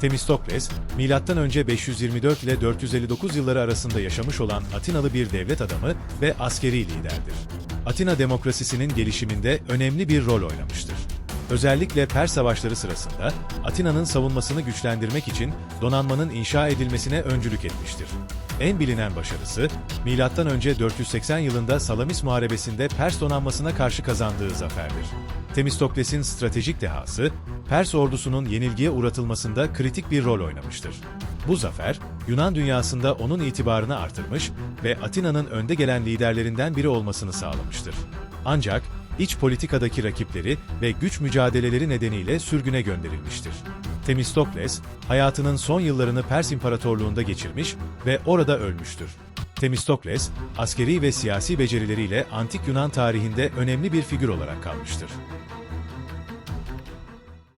Temistokles, M.Ö. 524 ile 459 yılları arasında yaşamış olan Atinalı bir devlet adamı ve askeri liderdir. Atina demokrasisinin gelişiminde önemli bir rol oynamıştır. Özellikle Pers savaşları sırasında Atina'nın savunmasını güçlendirmek için donanmanın inşa edilmesine öncülük etmiştir. En bilinen başarısı, M.Ö. 480 yılında Salamis Muharebesi'nde Pers donanmasına karşı kazandığı zaferdir. Temistokles'in stratejik dehası, Pers ordusunun yenilgiye uğratılmasında kritik bir rol oynamıştır. Bu zafer, Yunan dünyasında onun itibarını artırmış ve Atina'nın önde gelen liderlerinden biri olmasını sağlamıştır. Ancak iç politikadaki rakipleri ve güç mücadeleleri nedeniyle sürgüne gönderilmiştir. Temistokles, hayatının son yıllarını Pers İmparatorluğu'nda geçirmiş ve orada ölmüştür. Temistokles, askeri ve siyasi becerileriyle antik Yunan tarihinde önemli bir figür olarak kalmıştır.